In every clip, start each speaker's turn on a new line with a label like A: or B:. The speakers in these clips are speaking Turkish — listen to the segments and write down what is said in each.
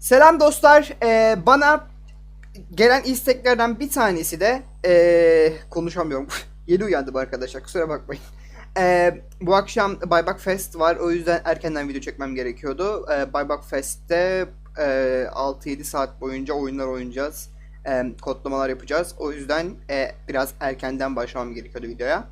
A: Selam dostlar. Ee, bana gelen isteklerden bir tanesi de ee, konuşamıyorum. Yeni uyandım arkadaşlar. Kusura bakmayın. Ee, bu akşam Baybak Fest var. O yüzden erkenden video çekmem gerekiyordu. Ee, Baybak Fest'te ee, 6-7 saat boyunca oyunlar oynayacağız. Ee, kodlamalar yapacağız. O yüzden ee, biraz erkenden başlamam gerekiyordu videoya.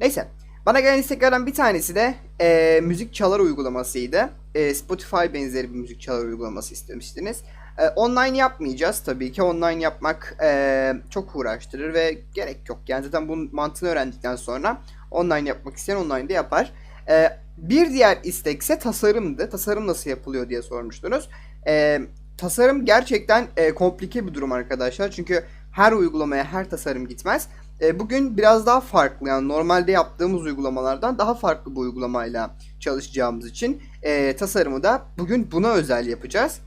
A: Neyse. Bana gelen isteklerden bir tanesi de ee, müzik çalar uygulamasıydı. Ee, Spotify benzeri bir müzik çalar uygulaması istemiştiniz. Ee, online yapmayacağız tabii ki. Online yapmak ee, çok uğraştırır ve gerek yok. Yani zaten bunun mantığını öğrendikten sonra online yapmak isteyen online de yapar. Ee, bir diğer istekse tasarımdı. Tasarım nasıl yapılıyor diye sormuştunuz. Ee, tasarım gerçekten ee, komplike bir durum arkadaşlar. Çünkü her uygulamaya her tasarım gitmez. E, bugün biraz daha farklı yani normalde yaptığımız uygulamalardan daha farklı bir uygulamayla çalışacağımız için e, tasarımı da bugün buna özel yapacağız.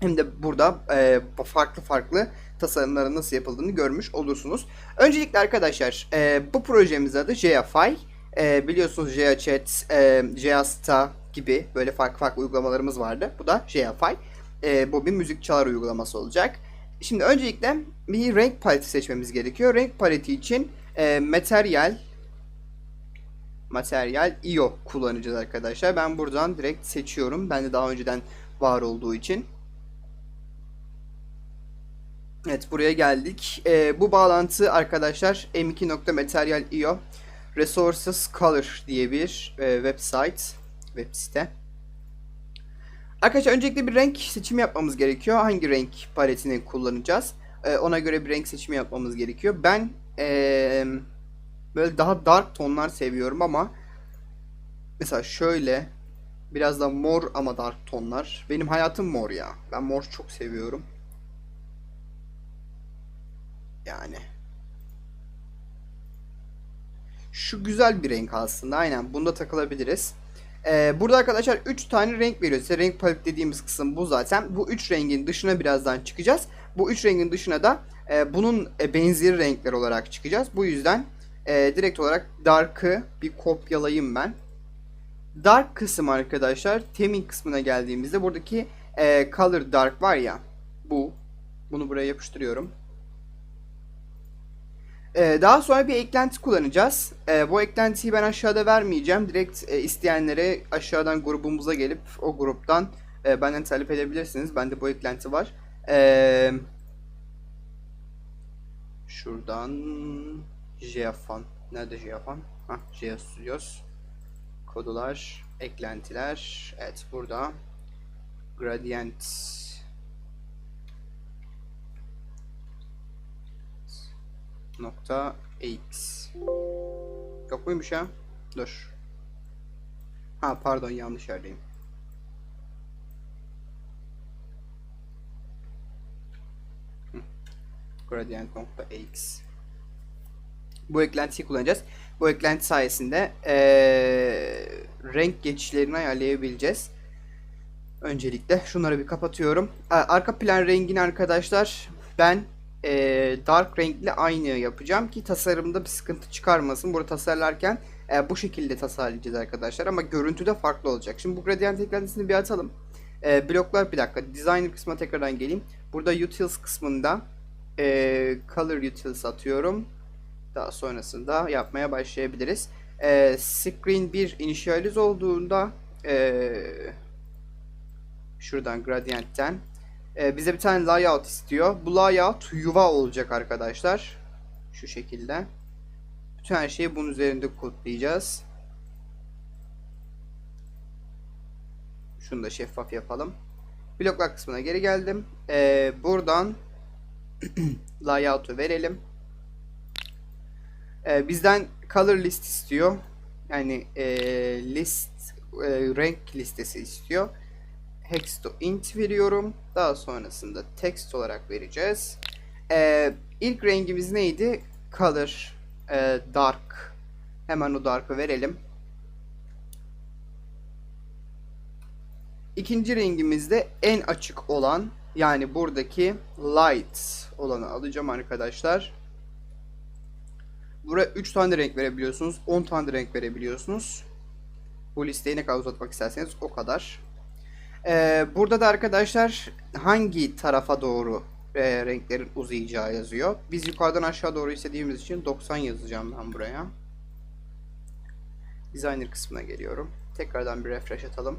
A: Hem de burada e, farklı farklı tasarımların nasıl yapıldığını görmüş olursunuz. Öncelikle arkadaşlar e, bu projemiz adı JFI. E, biliyorsunuz JChat, e, JSTA gibi böyle farklı farklı uygulamalarımız vardı. Bu da JFI. E, bu bir müzik çalar uygulaması olacak. Şimdi öncelikle bir renk paleti seçmemiz gerekiyor. Renk paleti için e, materyal materyal IO kullanacağız arkadaşlar. Ben buradan direkt seçiyorum. Ben de daha önceden var olduğu için. Evet buraya geldik. E, bu bağlantı arkadaşlar m2.material.io Resources Color diye bir e, website, web site. Arkadaşlar öncelikle bir renk seçimi yapmamız gerekiyor. Hangi renk paletini kullanacağız? Ee, ona göre bir renk seçimi yapmamız gerekiyor. Ben ee, böyle daha dark tonlar seviyorum ama mesela şöyle biraz da mor ama dark tonlar. Benim hayatım mor ya. Ben mor çok seviyorum. Yani. Şu güzel bir renk aslında. Aynen. Bunda takılabiliriz. Ee, burada arkadaşlar 3 tane renk veriyor. Size renk palet dediğimiz kısım bu zaten. Bu 3 rengin dışına birazdan çıkacağız. Bu 3 rengin dışına da e, bunun e, benzeri renkler olarak çıkacağız. Bu yüzden e, direkt olarak Dark'ı bir kopyalayayım ben. Dark kısım arkadaşlar temin kısmına geldiğimizde buradaki e, Color Dark var ya bu. Bunu buraya yapıştırıyorum. Ee, daha sonra bir eklenti kullanacağız. Ee, bu eklentiyi ben aşağıda vermeyeceğim. Direkt e, isteyenlere aşağıdan grubumuza gelip o gruptan e, benden talep edebilirsiniz. Bende bu eklenti var. Ee, şuradan Jeafan. Nerede Jeafan? Hah, Jea Studios. Kodular, eklentiler. Evet burada. Gradient nokta x Yok muymuş ya? Dur. Ha pardon yanlış yerdeyim. Gradient nokta x Bu eklentiyi kullanacağız. Bu eklenti sayesinde ee, renk geçişlerini ayarlayabileceğiz. Öncelikle şunları bir kapatıyorum. Arka plan rengini arkadaşlar ben e, dark renkli aynı yapacağım ki tasarımda bir sıkıntı çıkarmasın. Burada tasarlarken e, bu şekilde tasarlayacağız arkadaşlar ama görüntüde farklı olacak. Şimdi bu gradient eklentisini bir atalım. E, bloklar bir dakika. Designer kısmına tekrardan geleyim. Burada utils kısmında e, color utils atıyorum. Daha sonrasında yapmaya başlayabiliriz. E, screen 1 initialize olduğunda e, şuradan gradient'ten ee, bize bir tane layout istiyor. Bu layout yuva olacak arkadaşlar. Şu şekilde. Bütün her şeyi bunun üzerinde kodlayacağız. Şunu da şeffaf yapalım. Bloklar kısmına geri geldim. Ee, buradan layout'u verelim. Ee, bizden color list istiyor. Yani e, list e, renk listesi istiyor hex to int veriyorum. Daha sonrasında text olarak vereceğiz. Ee, ilk rengimiz neydi? Color e, dark. Hemen o dark'ı verelim. İkinci rengimiz de en açık olan yani buradaki light olanı alacağım arkadaşlar. Buraya 3 tane renk verebiliyorsunuz. 10 tane renk verebiliyorsunuz. Bu listeyi ne kadar uzatmak isterseniz o kadar. Ee, burada da arkadaşlar hangi tarafa doğru e, renklerin uzayacağı yazıyor. Biz yukarıdan aşağı doğru istediğimiz için 90 yazacağım ben buraya. Designer kısmına geliyorum. Tekrardan bir refresh atalım.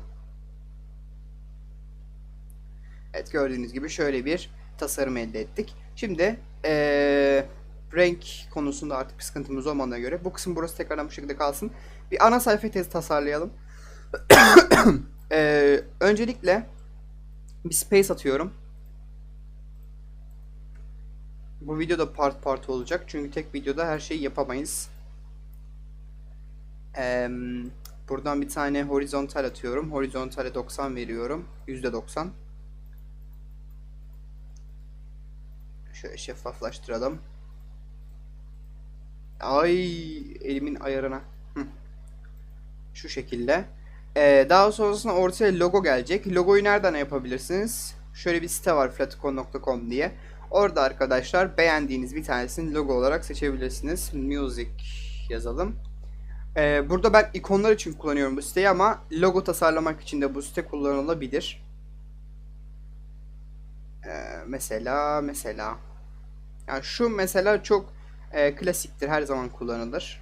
A: Evet gördüğünüz gibi şöyle bir tasarım elde ettik. Şimdi eee, renk konusunda artık bir sıkıntımız olmadığına göre bu kısım burası tekrardan bu şekilde kalsın. Bir ana sayfa tezi tasarlayalım. Eee, öncelikle bir space atıyorum. Bu videoda part part olacak çünkü tek videoda her şeyi yapamayız. Eee, buradan bir tane horizontal atıyorum. Horizontale 90 veriyorum. %90. Şöyle şeffaflaştıralım. Ay elimin ayarına. Şu şekilde. Ee, daha sonrasında ortaya logo gelecek. Logoyu nereden yapabilirsiniz? Şöyle bir site var flaticon.com diye. Orada arkadaşlar beğendiğiniz bir tanesini logo olarak seçebilirsiniz. Music yazalım. Ee, burada ben ikonlar için kullanıyorum bu siteyi ama logo tasarlamak için de bu site kullanılabilir. Ee, mesela mesela yani şu mesela çok e, klasiktir her zaman kullanılır.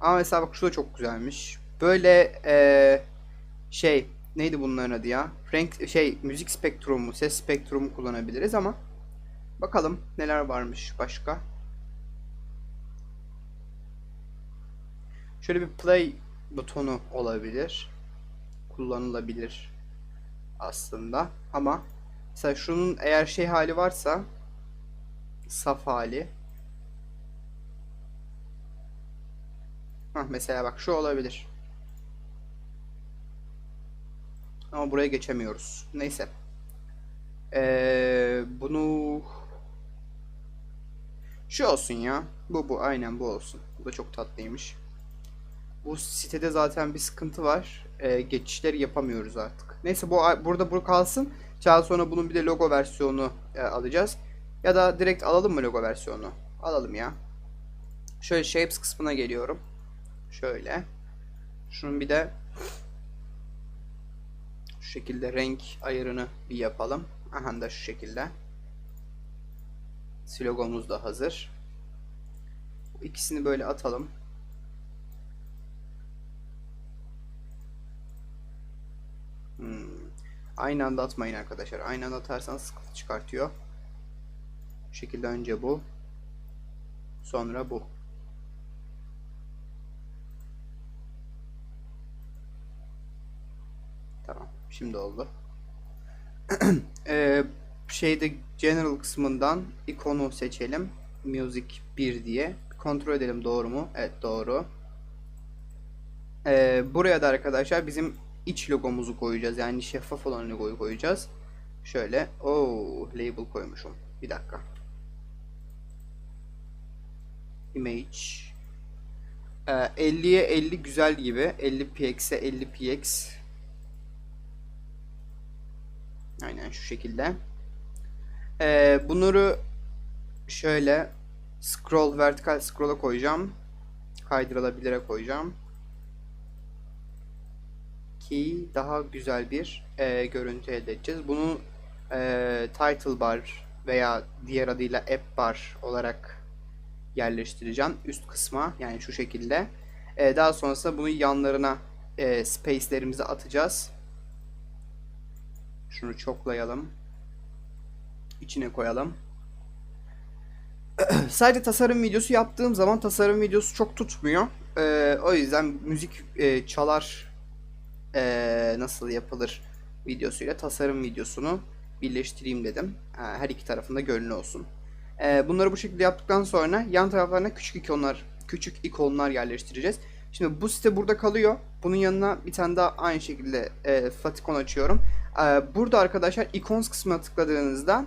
A: Ama mesela bak şu da çok güzelmiş. Böyle e, şey neydi bunların adı ya? Renk şey müzik spektrumu, ses spektrumu kullanabiliriz ama bakalım neler varmış başka. Şöyle bir play butonu olabilir. Kullanılabilir aslında ama mesela şunun eğer şey hali varsa saf hali Hah, mesela bak şu olabilir. Ama buraya geçemiyoruz. Neyse. Ee, bunu şu olsun ya. Bu bu aynen bu olsun. Bu da çok tatlıymış. Bu sitede zaten bir sıkıntı var. Ee, geçişleri yapamıyoruz artık. Neyse bu burada bu kalsın. Daha sonra bunun bir de logo versiyonu e, alacağız. Ya da direkt alalım mı logo versiyonu? Alalım ya. Şöyle shapes kısmına geliyorum. Şöyle. Şunun bir de şu şekilde renk ayarını bir yapalım. Aha da şu şekilde. Logomuz da hazır. İkisini böyle atalım. Hmm. Aynı anda atmayın arkadaşlar. Aynı anda atarsanız sıkıntı çıkartıyor. Bu şekilde önce bu. Sonra bu. Tamam. Şimdi oldu. ee, şeyde general kısmından ikonu seçelim. Music 1 diye. Kontrol edelim doğru mu? Evet doğru. Ee, buraya da arkadaşlar bizim iç logomuzu koyacağız. Yani şeffaf olan logoyu koyacağız. Şöyle. Oo, label koymuşum. Bir dakika. Image. Ee, 50'ye 50 güzel gibi. 50 px'e 50 px. Aynen şu şekilde. Ee, bunları şöyle scroll vertikal scroll'a koyacağım. Kaydırılabilire koyacağım. Ki daha güzel bir e, görüntü elde edeceğiz. Bunu e, title bar veya diğer adıyla app bar olarak yerleştireceğim üst kısma yani şu şekilde. E, daha sonrasında bunu yanlarına e, space'lerimizi atacağız. Şunu çoklayalım. İçine koyalım. Sadece tasarım videosu yaptığım zaman tasarım videosu çok tutmuyor. Ee, o yüzden müzik e, çalar e, nasıl yapılır videosuyla tasarım videosunu birleştireyim dedim. Her iki tarafında gönlü olsun. Ee, bunları bu şekilde yaptıktan sonra yan taraflarına küçük ikonlar, küçük ikonlar yerleştireceğiz. Şimdi bu site burada kalıyor. Bunun yanına bir tane daha aynı şekilde e, Fatikon açıyorum. E, burada arkadaşlar icons kısmına tıkladığınızda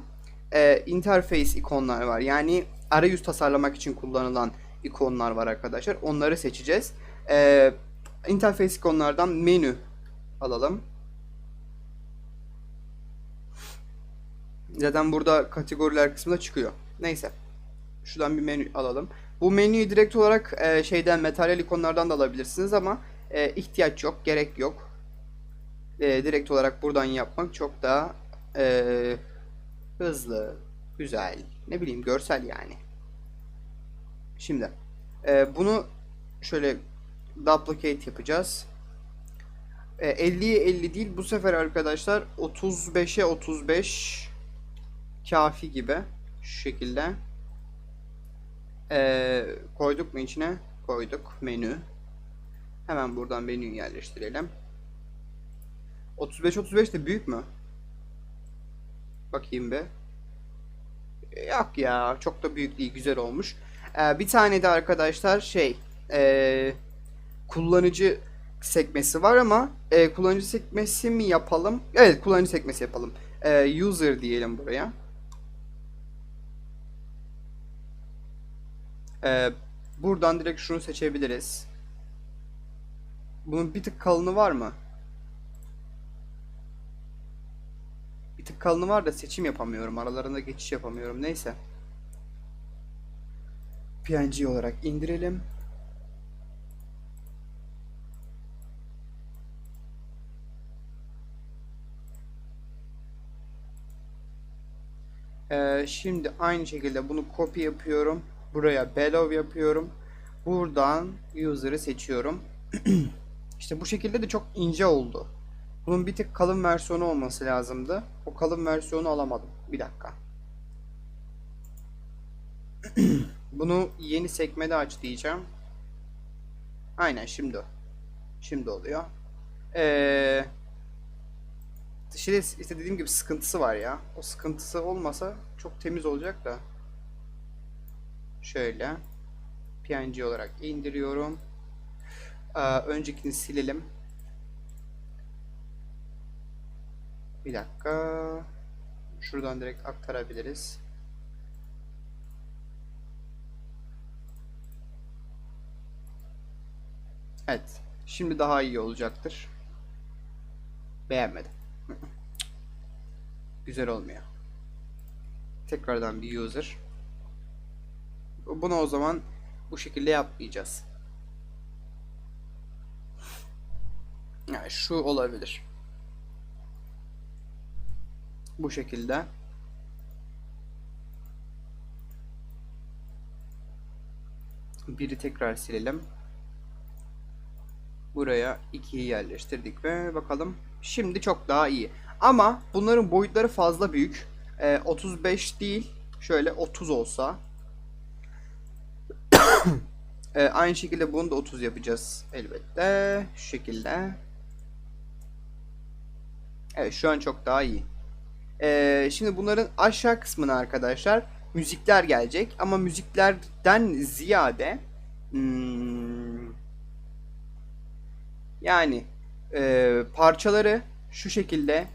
A: e, interface ikonlar var. Yani arayüz tasarlamak için kullanılan ikonlar var arkadaşlar. Onları seçeceğiz. E, interface ikonlardan menü alalım. Zaten burada kategoriler kısmında çıkıyor. Neyse. Şuradan bir menü alalım. Bu menüyü direkt olarak e, şeyden materyal ikonlardan da alabilirsiniz ama e, ihtiyaç yok, gerek yok. E, direkt olarak buradan yapmak çok daha Ee, hızlı, güzel, ne bileyim görsel yani. Şimdi e, bunu şöyle duplicate yapacağız. E, 50'ye 50 değil bu sefer arkadaşlar 35'e 35 kafi gibi şu şekilde. E, koyduk mu içine? Koyduk. Menü. Hemen buradan menüyü yerleştirelim. 35-35 de büyük mü? Bakayım bir. Yok ya çok da büyük değil güzel olmuş. Ee, bir tane de arkadaşlar şey ee, kullanıcı sekmesi var ama ee, kullanıcı sekmesi mi yapalım? Evet kullanıcı sekmesi yapalım. Ee, user diyelim buraya. Ee, buradan direkt şunu seçebiliriz. Bunun bir tık kalını var mı? Bir tık kalını var da seçim yapamıyorum. Aralarında geçiş yapamıyorum. Neyse. PNG olarak indirelim. Ee, şimdi aynı şekilde bunu copy yapıyorum. Buraya below yapıyorum. Buradan user'ı seçiyorum. İşte bu şekilde de çok ince oldu. Bunun bir tık kalın versiyonu olması lazımdı. O kalın versiyonu alamadım. Bir dakika. Bunu yeni sekmede aç diyeceğim. Aynen şimdi. Şimdi oluyor. Ee, işte dediğim gibi sıkıntısı var ya. O sıkıntısı olmasa çok temiz olacak da. Şöyle. PNG olarak indiriyorum. Ee, öncekini silelim. Bir dakika. Şuradan direkt aktarabiliriz. Evet. Şimdi daha iyi olacaktır. Beğenmedim. Güzel olmuyor. Tekrardan bir user. Bunu o zaman bu şekilde yapmayacağız. Yani şu olabilir. Bu şekilde. Biri tekrar silelim. Buraya 2'yi yerleştirdik ve bakalım. Şimdi çok daha iyi. Ama bunların boyutları fazla büyük. Ee, 35 değil. Şöyle 30 olsa. ee, aynı şekilde bunu da 30 yapacağız elbette. Şu şekilde. Evet şu an çok daha iyi. Ee, şimdi bunların aşağı kısmına arkadaşlar müzikler gelecek. Ama müziklerden ziyade hmm, yani e, parçaları şu şekilde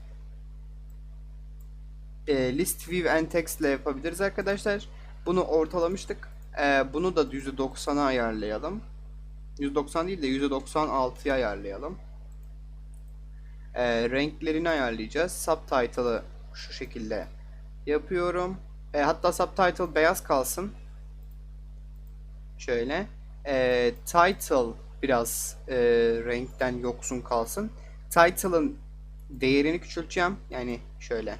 A: e, list view and text ile yapabiliriz arkadaşlar. Bunu ortalamıştık. E, bunu da %90'a ayarlayalım. 190 değil de %96'ya ayarlayalım. E, renklerini ayarlayacağız. Subtitle'ı şu şekilde yapıyorum. E, hatta subtitle beyaz kalsın. Şöyle. E, title biraz e, renkten yoksun kalsın. Title'ın değerini küçülteceğim. Yani şöyle.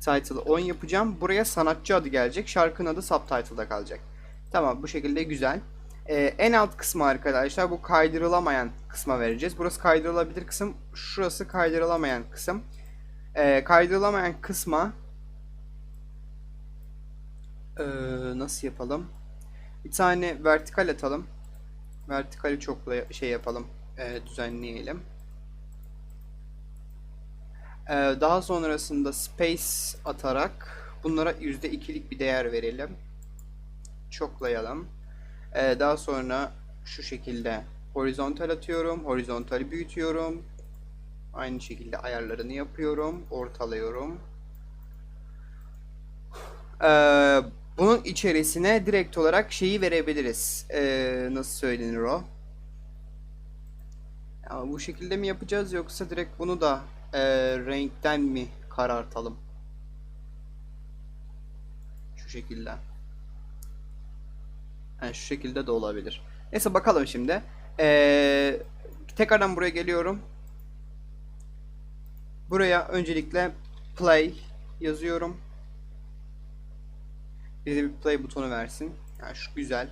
A: Title'ı 10 yapacağım. Buraya sanatçı adı gelecek. Şarkının adı subtitle'da kalacak. Tamam bu şekilde güzel. Ee, en alt kısmı arkadaşlar bu kaydırılamayan kısma vereceğiz. Burası kaydırılabilir kısım. Şurası kaydırılamayan kısım. Ee, kaydırılamayan kısma ee, nasıl yapalım? Bir tane vertikal atalım. Vertikali çokla şey yapalım. ee, düzenleyelim. Ee, daha sonrasında space atarak bunlara %2'lik bir değer verelim. Çoklayalım. Ee, daha sonra şu şekilde horizontal atıyorum. Horizontali büyütüyorum. Aynı şekilde ayarlarını yapıyorum. Ortalıyorum. Ee, bunun içerisine direkt olarak şeyi verebiliriz. Ee, nasıl söylenir o? Ya bu şekilde mi yapacağız yoksa direkt bunu da e, renkten mi karartalım? Şu şekilde. Yani şu şekilde de olabilir. Neyse bakalım şimdi. Ee, tekrardan buraya geliyorum. Buraya öncelikle play yazıyorum. Bize bir play butonu versin. Yani şu güzel.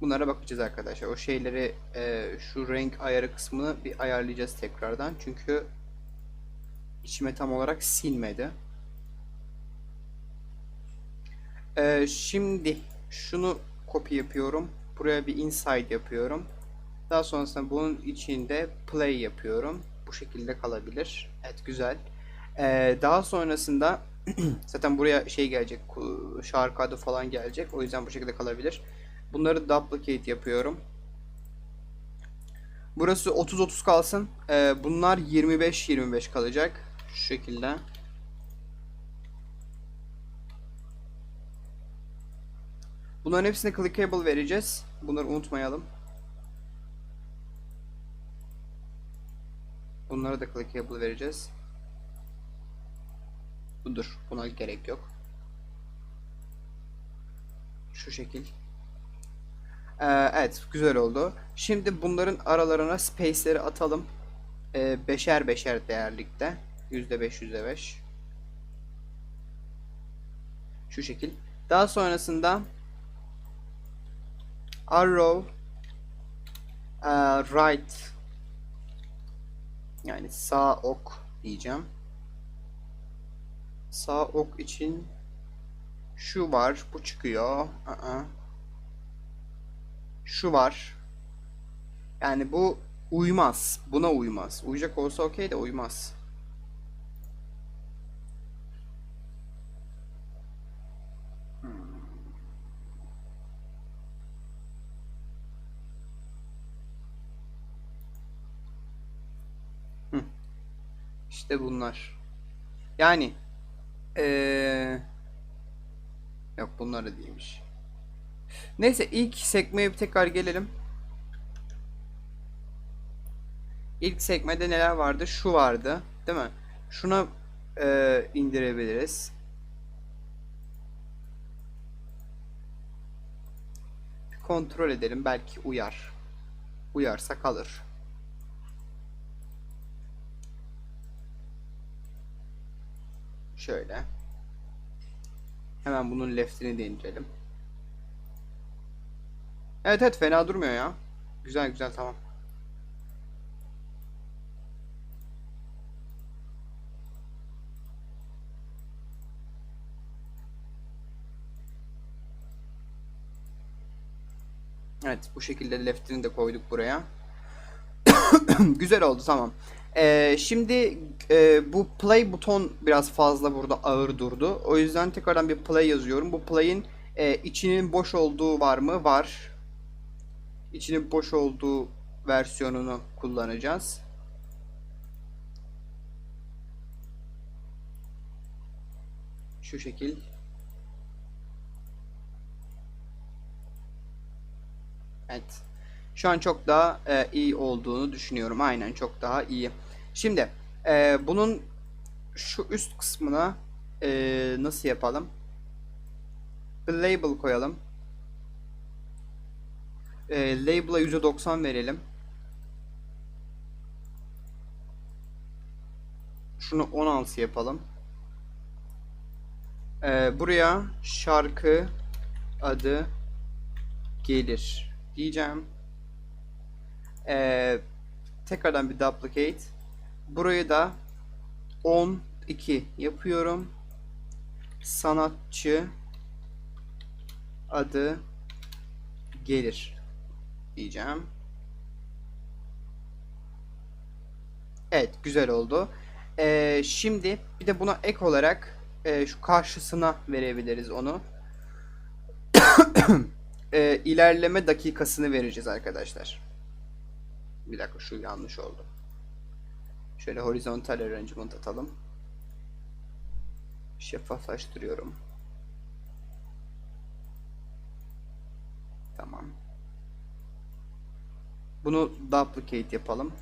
A: Bunlara bakacağız arkadaşlar. O şeyleri e, şu renk ayarı kısmını bir ayarlayacağız tekrardan. Çünkü içime tam olarak silmedi. E, şimdi şunu copy yapıyorum. Buraya bir inside yapıyorum. Daha sonrasında bunun içinde play yapıyorum. Bu şekilde kalabilir. Evet güzel. E, daha sonrasında zaten buraya şey gelecek. Şarkı adı falan gelecek. O yüzden bu şekilde kalabilir. Bunları duplicate yapıyorum. Burası 30-30 kalsın. Ee, bunlar 25-25 kalacak. Şu şekilde. Bunların hepsine clickable vereceğiz. Bunları unutmayalım. Bunlara da clickable vereceğiz. Budur. Buna gerek yok. Şu şekil. Ee, evet güzel oldu. Şimdi bunların aralarına space'leri atalım. Ee, beşer beşer değerlikte. %5 %5. Şu şekil. Daha sonrasında arrow e, right yani sağ ok diyeceğim. Sağ ok için şu var, bu çıkıyor. Aa. Şu var. Yani bu uymaz. Buna uymaz. Uyacak olsa okey de uymaz. İşte bunlar. Yani ee... yok bunları değilmiş. Neyse ilk sekmeye bir tekrar gelelim. İlk sekmede neler vardı? Şu vardı, değil mi? Şuna e, indirebiliriz. Bir kontrol edelim. Belki uyar. Uyarsa kalır. Şöyle. Hemen bunun left'ini de indirelim. Evet evet fena durmuyor ya. Güzel güzel tamam. Evet bu şekilde left'ini de koyduk buraya. Güzel oldu tamam. Ee, şimdi e, bu play buton biraz fazla burada ağır durdu. O yüzden tekrardan bir play yazıyorum. Bu play'in e, içinin boş olduğu var mı? Var. İçinin boş olduğu versiyonunu kullanacağız. Şu şekil. Evet. Şu an çok daha e, iyi olduğunu düşünüyorum. Aynen çok daha iyi. Şimdi e, bunun şu üst kısmına e, nasıl yapalım? Bir label koyalım. E, label'a %90 verelim. Şunu 16 yapalım. E, buraya şarkı adı gelir diyeceğim. E, tekrardan bir duplicate. Burayı da 12 yapıyorum. Sanatçı adı gelir diyeceğim. Evet güzel oldu. Ee, şimdi bir de buna ek olarak e, şu karşısına verebiliriz onu. e, ilerleme dakikasını vereceğiz arkadaşlar. Bir dakika şu yanlış oldu. Şöyle horizontal arrangement atalım. Şeffaflaştırıyorum. Tamam. Bunu duplicate yapalım.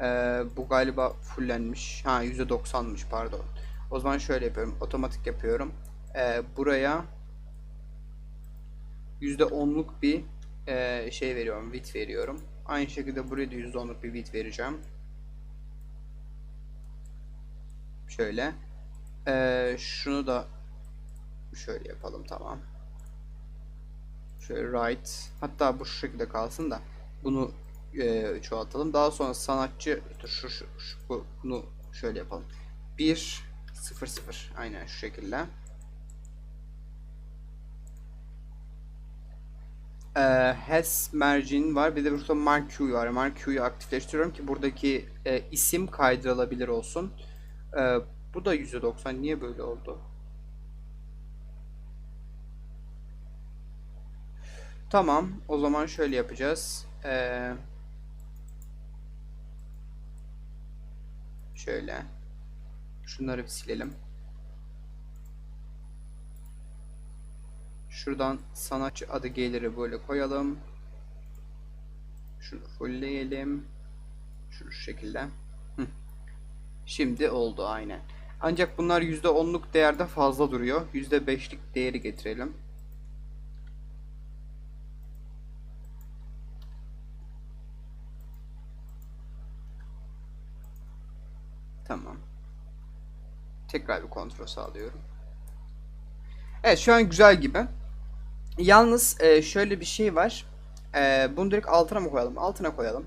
A: Ee, bu galiba fullenmiş. Ha %90'mış pardon. O zaman şöyle yapıyorum. Otomatik yapıyorum. Ee, buraya %10'luk bir e, şey veriyorum. Width veriyorum. Aynı şekilde buraya da %10'luk bir bit vereceğim. Şöyle. Ee, şunu da şöyle yapalım tamam. Şöyle right. Hatta bu şu şekilde kalsın da bunu e, çoğaltalım. Daha sonra sanatçı şu, şu, şu bu- bunu şöyle yapalım. 1 0 0 aynen şu şekilde. Ee, has margin var. Bir de burada mark Q var. Mark Q'yu aktifleştiriyorum ki buradaki e, isim kaydırılabilir olsun. Ee, bu da %90. Niye böyle oldu? Tamam. O zaman şöyle yapacağız. Ee, şöyle. Şunları bir silelim. Şuradan sanatçı adı geliri böyle koyalım. Şunu fullleyelim. Şu şekilde. Şimdi oldu aynen. Ancak bunlar %10'luk değerde fazla duruyor. %5'lik değeri getirelim. Tamam. Tekrar bir kontrol sağlıyorum. Evet şu an güzel gibi. Yalnız e, şöyle bir şey var. E, bunu direkt altına mı koyalım? Altına koyalım.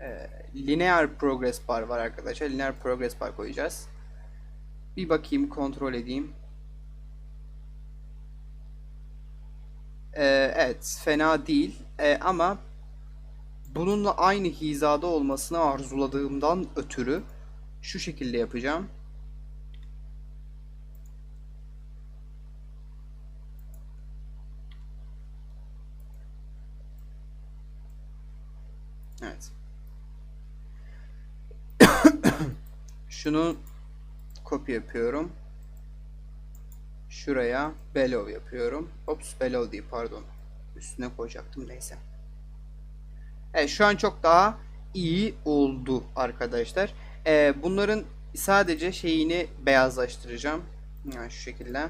A: E, linear progress bar var arkadaşlar. Linear progress bar koyacağız. Bir bakayım kontrol edeyim. E, evet fena değil. E, ama bununla aynı hizada olmasını arzuladığımdan ötürü şu şekilde yapacağım. Evet. Şunu kopya yapıyorum. Şuraya below yapıyorum. Ops below değil pardon. Üstüne koyacaktım neyse. Evet şu an çok daha iyi oldu arkadaşlar. Ee, bunların sadece şeyini beyazlaştıracağım. Yani şu şekilde.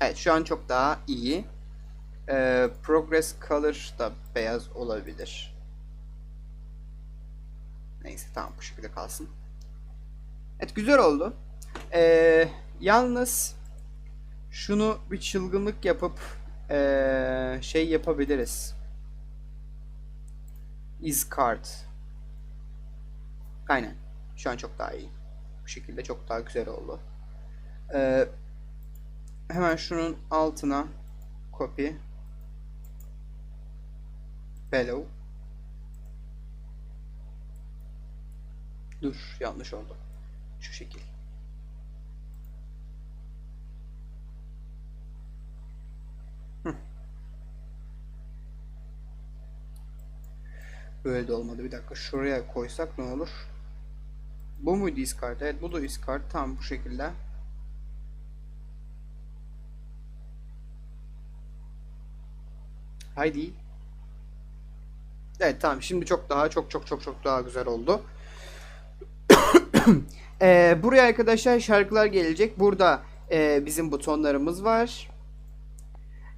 A: Evet şu an çok daha iyi. Ee, progress color da beyaz olabilir. Neyse tamam bu şekilde kalsın. Evet güzel oldu. Ee, yalnız şunu bir çılgınlık yapıp ee, şey yapabiliriz. Is card. Aynen. Şu an çok daha iyi. Bu şekilde çok daha güzel oldu. Ee, hemen şunun altına copy below Dur yanlış oldu. Şu şekil. Böyle de olmadı. Bir dakika şuraya koysak ne olur? Bu muydu iscard? Evet bu da iscard. Tam bu şekilde. Haydi. Evet tamam şimdi çok daha çok çok çok çok daha güzel oldu. Ee, buraya arkadaşlar şarkılar gelecek. Burada e, bizim butonlarımız var.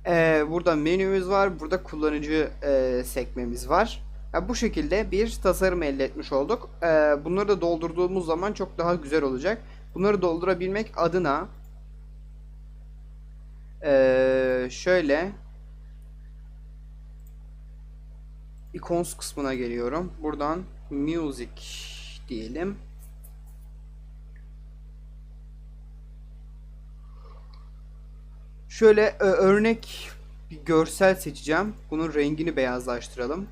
A: Ee, burada menümüz var. Burada kullanıcı e, sekmemiz var. Ya bu şekilde bir tasarım elde etmiş olduk. Ee, bunları da doldurduğumuz zaman çok daha güzel olacak. Bunları doldurabilmek adına e, şöyle icons kısmına geliyorum. Buradan music diyelim. Şöyle ö- örnek bir görsel seçeceğim. Bunun rengini beyazlaştıralım.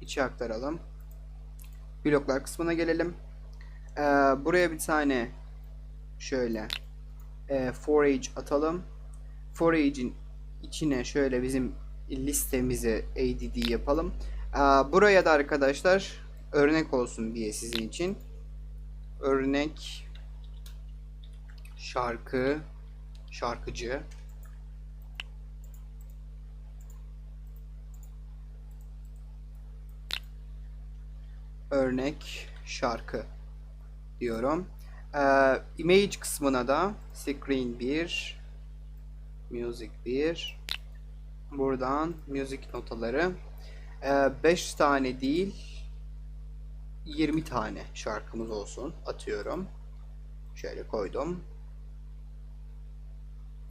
A: İçe aktaralım. Bloklar kısmına gelelim. Ee, buraya bir tane şöyle e, forage atalım. Forage'in içine şöyle bizim listemizi add yapalım. Aa, Buraya da arkadaşlar örnek olsun diye sizin için. Örnek şarkı şarkıcı. Örnek şarkı diyorum. Ee, image kısmına da screen 1 music 1 buradan müzik notaları. 5 tane değil 20 tane şarkımız olsun atıyorum. Şöyle koydum.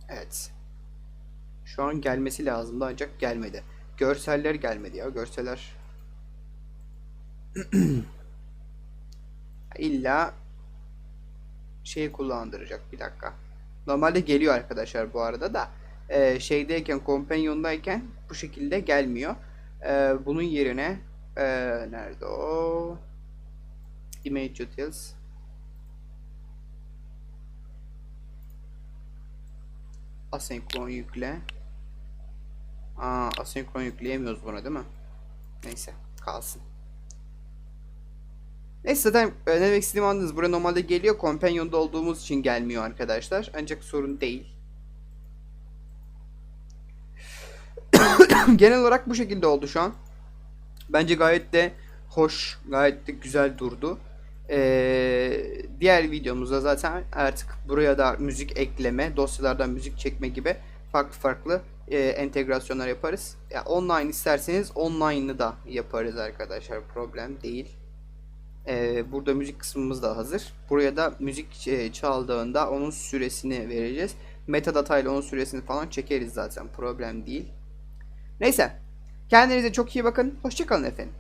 A: Evet. Şu an gelmesi lazımdı ancak gelmedi. Görseller gelmedi ya. Görseller illa şeyi kullandıracak. Bir dakika. Normalde geliyor arkadaşlar bu arada da e, şeydeyken, Companion'dayken bu şekilde gelmiyor. E, bunun yerine e, nerede o? Image Utils. Asenkron yükle. Aa, asenkron yükleyemiyoruz buna değil mi? Neyse kalsın. Neyse zaten e, ne demek istediğimi anladınız. Buraya normalde geliyor. Companion'da olduğumuz için gelmiyor arkadaşlar. Ancak sorun değil. Genel olarak bu şekilde oldu şu an. Bence gayet de hoş, gayet de güzel durdu. Ee, diğer videomuzda zaten artık buraya da müzik ekleme, dosyalardan müzik çekme gibi farklı farklı e, entegrasyonlar yaparız. Ya online isterseniz online'ı da yaparız arkadaşlar. Problem değil. Ee, burada müzik kısmımız da hazır. Buraya da müzik e, çaldığında onun süresini vereceğiz. Metadata ile onun süresini falan çekeriz zaten. Problem değil. Neyse. Kendinize çok iyi bakın. Hoşçakalın efendim.